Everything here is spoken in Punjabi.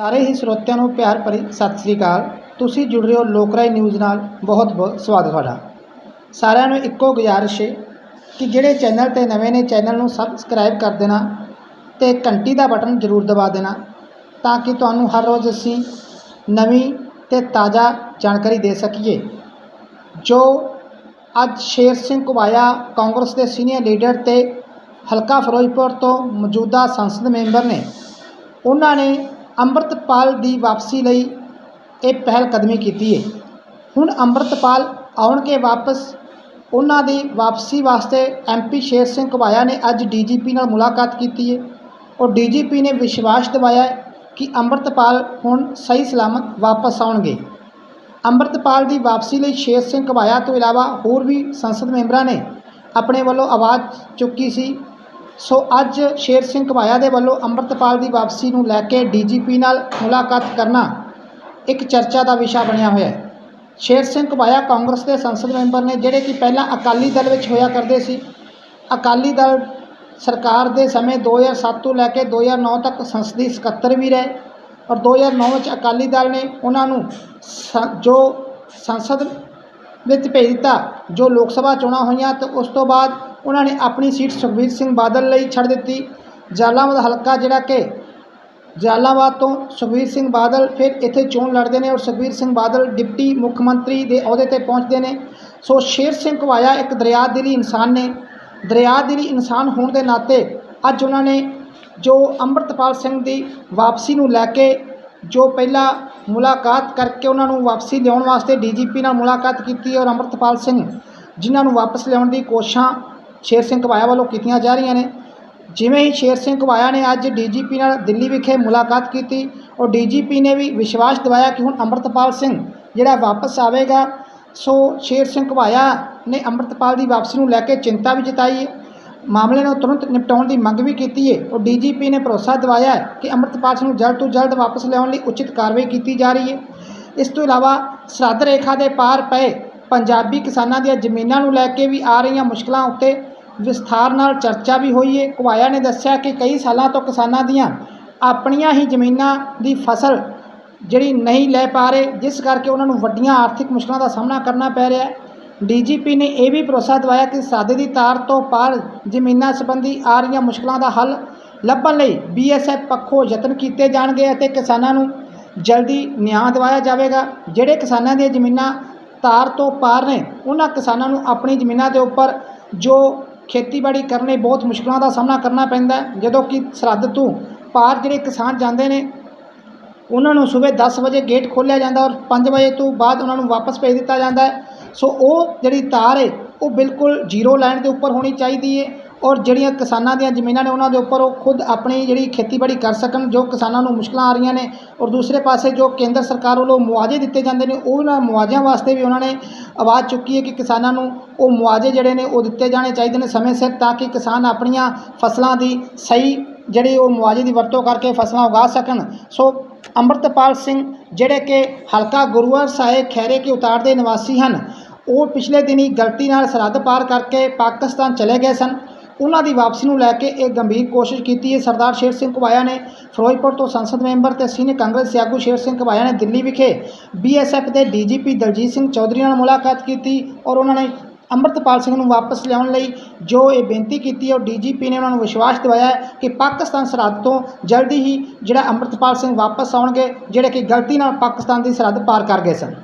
ਸਾਰੇ ਹੀ ਸਰੋਤਿਆਂ ਨੂੰ ਪਿਆਰ ਭਰੀ ਸਤਿ ਸ੍ਰੀ ਅਕਾਲ। ਤੁਸੀਂ ਜੁੜ ਰਹੇ ਹੋ ਲੋਕਰਾਈ ਨਿਊਜ਼ ਨਾਲ। ਬਹੁਤ ਬਹੁਤ ਸਵਾਗਤ ਤੁਹਾਡਾ। ਸਾਰਿਆਂ ਨੂੰ ਇੱਕੋ ਗੁਜ਼ਾਰਿਸ਼ ਹੈ ਕਿ ਜਿਹੜੇ ਚੈਨਲ ਤੇ ਨਵੇਂ ਨੇ, ਚੈਨਲ ਨੂੰ ਸਬਸਕ੍ਰਾਈਬ ਕਰ ਦੇਣਾ ਤੇ ਘੰਟੀ ਦਾ ਬਟਨ ਜ਼ਰੂਰ ਦਬਾ ਦੇਣਾ ਤਾਂ ਕਿ ਤੁਹਾਨੂੰ ਹਰ ਰੋਜ਼ ਅਸੀਂ ਨਵੀਂ ਤੇ ਤਾਜ਼ਾ ਜਾਣਕਾਰੀ ਦੇ ਸਕੀਏ। ਜੋ ਅੱਜ ਸ਼ੇਰ ਸਿੰਘ ਘੁਬਾਇਆ ਕਾਂਗਰਸ ਦੇ ਸੀਨੀਅਰ ਲੀਡਰ ਤੇ ਹਲਕਾ ਫਿਰੋਜ਼ਪੁਰ ਤੋਂ ਮੌਜੂਦਾ ਸੰਸਦ ਮੈਂਬਰ ਨੇ, ਉਹਨਾਂ ਨੇ ਅੰਮ੍ਰਿਤਪਾਲ ਦੀ ਵਾਪਸੀ ਲਈ ਇਹ ਪਹਿਲ ਕਦਮੀ ਕੀਤੀ ਹੈ ਹੁਣ ਅੰਮ੍ਰਿਤਪਾਲ ਆਉਣਗੇ ਵਾਪਸ। ਉਹਨਾਂ ਦੀ ਵਾਪਸੀ ਵਾਸਤੇ ਐਮਪੀ ਸ਼ੇਰ ਸਿੰਘ ਘੁਬਾਇਆ ਨੇ ਅੱਜ ਡੀਜੀਪੀ ਨਾਲ ਮੁਲਾਕਾਤ ਕੀਤੀ ਹੈ ਔਰ ਡੀਜੀਪੀ ਨੇ ਵਿਸ਼ਵਾਸ ਦਿਵਾਇਆ ਕਿ ਅੰਮ੍ਰਿਤਪਾਲ ਹੁਣ ਸਹੀ ਸਲਾਮਤ ਵਾਪਸ ਆਉਣਗੇ। ਅੰਮ੍ਰਿਤਪਾਲ ਦੀ ਵਾਪਸੀ ਲਈ ਸ਼ੇਰ ਸਿੰਘ ਘੁਬਾਇਆ ਤੋਂ ਇਲਾਵਾ ਹੋਰ ਵੀ ਸੰਸਦ ਮੈਂਬਰਾਂ ਨੇ ਆਪਣੇ ਵੱਲੋਂ ਆਵਾਜ਼ ਚੁੱਕੀ ਸੀ ਸੋ ਅੱਜ ਸ਼ੇਰ ਸਿੰਘ ਘੁਬਾਇਆ ਦੇ ਵੱਲੋਂ ਅੰਮ੍ਰਿਤਪਾਲ ਦੀ ਵਾਪਸੀ ਨੂੰ ਲੈ ਕੇ ਡੀਜੀਪੀ ਨਾਲ ਮੁਲਾਕਾਤ ਕਰਨਾ ਇੱਕ ਚਰਚਾ ਦਾ ਵਿਸ਼ਾ ਬਣਿਆ ਹੋਇਆ ਹੈ। ਸ਼ੇਰ ਸਿੰਘ ਘੁਬਾਇਆ ਕਾਂਗਰਸ ਦੇ ਸੰਸਦ ਮੈਂਬਰ ਨੇ, ਜਿਹੜੇ ਕਿ ਪਹਿਲਾਂ ਅਕਾਲੀ ਦਲ ਵਿੱਚ ਹੋਇਆ ਕਰਦੇ ਸੀ। ਅਕਾਲੀ ਦਲ ਸਰਕਾਰ ਦੇ ਸਮੇਂ 2007 ਤੋਂ ਲੈ ਕੇ 2009 ਤੱਕ ਸੰਸਦੀ ਸਕੱਤਰ ਵੀ ਰਹੇ ਔਰ 2009 ਵਿੱਚ ਅਕਾਲੀ ਦਲ ਨੇ ਉਹਨਾਂ ਨੂੰ ਸ- ਜੋ ਸੰਸਦ ਵਿੱਚ ਭੇਜ ਦਿੱਤਾ, ਜੋ ਲੋਕ ਸਭਾ ਚੋਣਾਂ ਹੋਈਆਂ, ਤੇ ਉਸ ਤੋਂ ਬਾਅਦ ਉਹਨਾਂ ਨੇ ਆਪਣੀ ਸੀਟ ਸੁਖਬੀਰ ਸਿੰਘ ਬਾਦਲ ਲਈ ਛੱਡ ਦਿੱਤੀ। ਜਲਾਲਾਬਾਦ ਹਲਕਾ ਜਿਹੜਾ ਕਿ ਜਲਾਲਾਬਾਦ ਤੋਂ ਸੁਖਬੀਰ ਸਿੰਘ ਬਾਦਲ ਫਿਰ ਇੱਥੇ ਚੋਣ ਲੜਦੇ ਨੇ ਔਰ ਸੁਖਬੀਰ ਸਿੰਘ ਬਾਦਲ ਡਿਪਟੀ ਮੁੱਖ ਮੰਤਰੀ ਦੇ ਅਹੁਦੇ ਤੇ ਪਹੁੰਚਦੇ ਨੇ। ਸੋ ਸ਼ੇਰ ਸਿੰਘ ਘੁਬਾਇਆ ਇੱਕ ਦਰਿਆ ਦਿਲੀ ਇਨਸਾਨ ਨੇ। ਦਰਿਆ ਦਿਲੀ ਇਨਸਾਨ ਹੋਣ ਦੇ ਨਾਤੇ ਅੱਜ ਉਹਨਾਂ ਨੇ ਜੋ ਅੰਮ੍ਰਿਤਪਾਲ ਸਿੰਘ ਦੀ ਵਾਪਸੀ ਨੂੰ ਲੈ ਕੇ ਜੋ ਪਹਿਲਾਂ ਮੁਲਾਕਾਤ ਕਰਕੇ ਉਹਨਾਂ ਨੂੰ ਵਾਪਸੀ ਲਿਆਉਣ ਵਾਸਤੇ ਡੀਜੀਪੀ ਨਾਲ ਮੁਲਾਕਾਤ ਕੀਤੀ ਔਰ ਅੰਮ੍ਰਿਤਪਾਲ ਸਿੰਘ ਜਿਨ੍ਹਾਂ ਨੂੰ ਵਾਪਸ ਲਿਆਉਣ ਦੀ ਕੋਸ਼ਿਸ਼ਾਂ ਸ਼ੇਰ ਸਿੰਘ ਘੁਬਾਇਆ ਵੱਲੋਂ ਕੀਤੀਆਂ ਜਾ ਰਹੀਆਂ ਨੇ। ਜਿਵੇਂ ਹੀ ਸ਼ੇਰ ਸਿੰਘ ਘੁਬਾਇਆ ਨੇ, ਅੱਜ ਡੀਜੀਪੀ ਨਾਲ ਦਿੱਲੀ ਵਿਖੇ ਮੁਲਾਕਾਤ ਕੀਤੀ। ਔਰ ਡੀਜੀਪੀ ਨੇ ਵੀ ਵਿਸ਼ਵਾਸ ਦਿਵਾਇਆ ਕਿ ਹੁਣ ਅੰਮ੍ਰਿਤਪਾਲ ਸਿੰਘ ਜਿਹੜਾ ਵਾਪਸ ਆਵੇਗਾ, ਸੋ ਸ਼ੇਰ ਸਿੰਘ ਘੁਬਾਇਆ ਨੇ ਅੰਮ੍ਰਿਤਪਾਲ ਦੀ ਵਾਪਸੀ ਨੂੰ ਲੈ ਕੇ ਚਿੰਤਾ ਵੀ ਜਤਾਈ ਹੈ। ਮਾਮਲੇ ਨੂੰ ਤੁਰੰਤ ਨਿਪਟਾਉਣ ਦੀ ਮੰਗ ਵੀ ਕੀਤੀ ਹੈ। ਔਰ ਡੀਜੀਪੀ ਨੇ ਭਰੋਸਾ ਦਿਵਾਇਆ ਹੈ ਕਿ ਅੰਮ੍ਰਿਤਪਾਲ ਸਿੰਘ ਨੂੰ ਜਲਦ ਤੋਂ ਜਲਦ ਵਾਪਸ ਲਿਆਉਣ ਲਈ ਉਚਿਤ ਕਾਰਵਾਈ ਕੀਤੀ ਜਾ ਰਹੀ ਹੈ। ਇਸ ਤੋਂ ਇਲਾਵਾ ਸਰਹੱਦ ਰੇਖਾ ਦੇ ਪਾਰ ਪਏ ਪੰਜਾਬੀ ਕਿਸਾਨਾਂ ਦੀਆਂ ਜ਼ਮੀਨਾਂ ਨੂੰ ਲੈ ਕੇ ਵੀ ਆ ਰਹੀਆਂ ਮੁਸ਼ਕਲਾਂ ਉੱਤੇ ਵਿਸਥਾਰ ਨਾਲ ਚਰਚਾ ਵੀ ਹੋਈ ਹੈ ਘੁਬਾਇਆ ਨੇ ਦੱਸਿਆ ਕਿ ਕਈ ਸਾਲਾਂ ਤੋਂ ਕਿਸਾਨਾਂ ਦੀਆਂ ਆਪਣੀਆਂ ਹੀ ਜ਼ਮੀਨਾਂ ਦੀ ਫਸਲ ਜਿਹੜੀ ਨਹੀਂ ਲੈ ਪਾ ਰਹੇ, ਜਿਸ ਕਰਕੇ ਉਹਨਾਂ ਨੂੰ ਵੱਡੀਆਂ ਆਰਥਿਕ ਮੁਸ਼ਕਲਾਂ ਦਾ ਸਾਹਮਣਾ ਕਰਨਾ ਪੈ ਰਿਹਾ ਹੈ। ਡੀਜੀਪੀ ਨੇ ਇਹ ਵੀ ਭਰੋਸਾ ਦਿਵਾਇਆ ਕਿ ਸਾਦੇ ਦੀ ਤਾਰ ਤੋਂ ਪਾਰ ਜ਼ਮੀਨਾਂ ਸੰਬੰਧੀ ਆ ਰਹੀਆਂ ਮੁਸ਼ਕਲਾਂ ਦਾ ਹੱਲ ਲੱਭਣ ਲਈ ਬੀਐਸਐਫ ਪੱਖੋਂ ਯਤਨ ਕੀਤੇ ਜਾਣਗੇ ਅਤੇ ਕਿਸਾਨਾਂ ਨੂੰ ਜਲਦੀ ਨਿਆਂ ਦਿਵਾਇਆ ਜਾਵੇਗਾ। ਜਿਹੜੇ ਕਿਸਾਨਾਂ ਦੀਆਂ ਜ਼ਮੀਨਾਂ ਤਾਰ ਤੋਂ ਪਾਰ ਨੇ, ਉਹਨਾਂ ਕਿਸਾਨਾਂ ਨੂੰ ਆਪਣੀ ਜ਼ਮੀਨਾਂ ਦੇ ਉੱਪਰ ਜੋ ਖੇਤੀਬਾੜੀ ਕਰਨ ਲਈ ਬਹੁਤ ਮੁਸ਼ਕਲਾਂ ਦਾ ਸਾਹਮਣਾ ਕਰਨਾ ਪੈਂਦਾ ਜਦੋਂ ਕਿ ਸਰਹੱਦ ਤੋਂ ਪਾਰ ਜਿਹੜੇ ਕਿਸਾਨ ਜਾਂਦੇ ਨੇ, ਉਹਨਾਂ ਨੂੰ ਸਵੇਰ 10 ਵਜੇ ਗੇਟ ਖੋਲ੍ਹਿਆ ਜਾਂਦਾ ਔਰ 5 ਵਜੇ ਤੋਂ ਬਾਅਦ ਉਹਨਾਂ ਨੂੰ ਵਾਪਸ ਭੇਜ ਦਿੱਤਾ ਜਾਂਦਾ ਸੋ ਉਹ ਜਿਹੜੀ ਤਾਰ ਹੈ, ਉਹ ਬਿਲਕੁਲ ਜ਼ੀਰੋ ਲਾਈਨ ਦੇ ਉੱਪਰ ਹੋਣੀ ਚਾਹੀਦੀ ਹੈ। ਔਰ ਜਿਹੜੀਆਂ ਕਿਸਾਨਾਂ ਦੀਆਂ ਜ਼ਮੀਨਾਂ ਨੇ ਉਹਨਾਂ ਦੇ ਉੱਪਰ ਉਹ ਖੁਦ ਆਪਣੀ ਜਿਹੜੀ ਖੇਤੀਬਾੜੀ ਕਰ ਸਕਣ, ਜੋ ਕਿਸਾਨਾਂ ਨੂੰ ਮੁਸ਼ਕਲਾਂ ਆ ਰਹੀਆਂ ਨੇ। ਔਰ ਦੂਸਰੇ ਪਾਸੇ ਜੋ ਕੇਂਦਰ ਸਰਕਾਰ ਵੱਲੋਂ ਮੁਆਵਜ਼ੇ ਦਿੱਤੇ ਜਾਂਦੇ ਨੇ ਉਹਨਾਂ ਮੁਆਵਜ਼ਿਆਂ ਵਾਸਤੇ ਵੀ ਉਹਨਾਂ ਨੇ ਆਵਾਜ਼ ਚੁੱਕੀ ਹੈ ਕਿ ਕਿਸਾਨਾਂ ਨੂੰ ਉਹ ਮੁਆਵਜ਼ੇ ਜਿਹੜੇ ਨੇ ਉਹ ਦਿੱਤੇ ਜਾਣੇ ਚਾਹੀਦੇ ਨੇ ਸਮੇਂ ਸਿਰ, ਤਾਂ ਕਿ ਕਿਸਾਨ ਆਪਣੀਆਂ ਫਸਲਾਂ ਦੀ ਸਹੀ ਜਿਹੜੇ ਉਹ ਮੁਆਵਜ਼ੇ ਦੀ ਵਰਤੋਂ ਕਰਕੇ ਫਸਲਾਂ ਉਗਾ ਸਕਣ। ਸੋ ਅੰਮ੍ਰਿਤਪਾਲ ਸਿੰਘ ਜਿਹੜੇ ਕਿ ਹਲਕਾ ਗੁਰੂਵਾਰ ਸਾਹਿਬ ਖੈਰੇ ਕੇ ਉਤਾਰ ਦੇ ਨਿਵਾਸੀ ਹਨ, ਉਹ ਪਿਛਲੇ ਦਿਨੀ ਗਲਤੀ ਨਾਲ ਸਰਹੱਦ ਪਾਰ ਕਰਕੇ ਪਾਕਿਸਤਾਨ ਚਲੇ ਗਏ ਸਨ। ਉਹਨਾਂ ਦੀ ਵਾਪਸੀ ਨੂੰ ਲੈ ਕੇ ਇਹ ਗੰਭੀਰ ਕੋਸ਼ਿਸ਼ ਕੀਤੀ। ਹੈ ਸਰਦਾਰ ਸ਼ੇਰ ਸਿੰਘ ਘੁਬਾਇਆ ਨੇ ਫਿਰੋਜ਼ਪੁਰ ਤੋਂ ਸੰਸਦ ਮੈਂਬਰ ਤੇ ਸੀਨੀਅਰ ਕਾਂਗਰਸੀ ਆਗੂ ਸ਼ੇਰ ਸਿੰਘ ਘੁਬਾਇਆ ਨੇ ਦਿੱਲੀ ਵਿਖੇ। ਬੀਐਸਐਫ ਦੇ ਡੀਜੀਪੀ ਦਲਜੀਤ ਸਿੰਘ ਚੌਧਰੀ ਨਾਲ ਮੁਲਾਕਾਤ ਕੀਤੀ ਔਰ ਉਹਨਾਂ ਨੇ ਅੰਮ੍ਰਿਤਪਾਲ ਸਿੰਘ ਨੂੰ ਵਾਪਸ ਲਿਆਉਣ ਲਈ ਜੋ ਇਹ ਬੇਨਤੀ ਕੀਤੀ ਹੈ, ਉਹ ਡੀਜੀਪੀ ਨੇ ਉਹਨਾਂ ਨੂੰ ਵਿਸ਼ਵਾਸ ਦਿਵਾਇਆ ਕਿ ਪਾਕਿਸਤਾਨ ਸਰਹੱਦ ਤੋਂ ਜਲਦੀ ਹੀ ਜਿਹੜਾ ਅੰਮ੍ਰਿਤਪਾਲ ਸਿੰਘ ਵਾਪਸ ਆਉਣਗੇ, ਜਿਹੜੇ ਕਿ ਗਲਤੀ ਨਾਲ ਪਾਕਿਸਤਾਨ ਦੀ ਸਰਹੱਦ ਪਾਰ ਕਰ ਗਏ ਸਨ।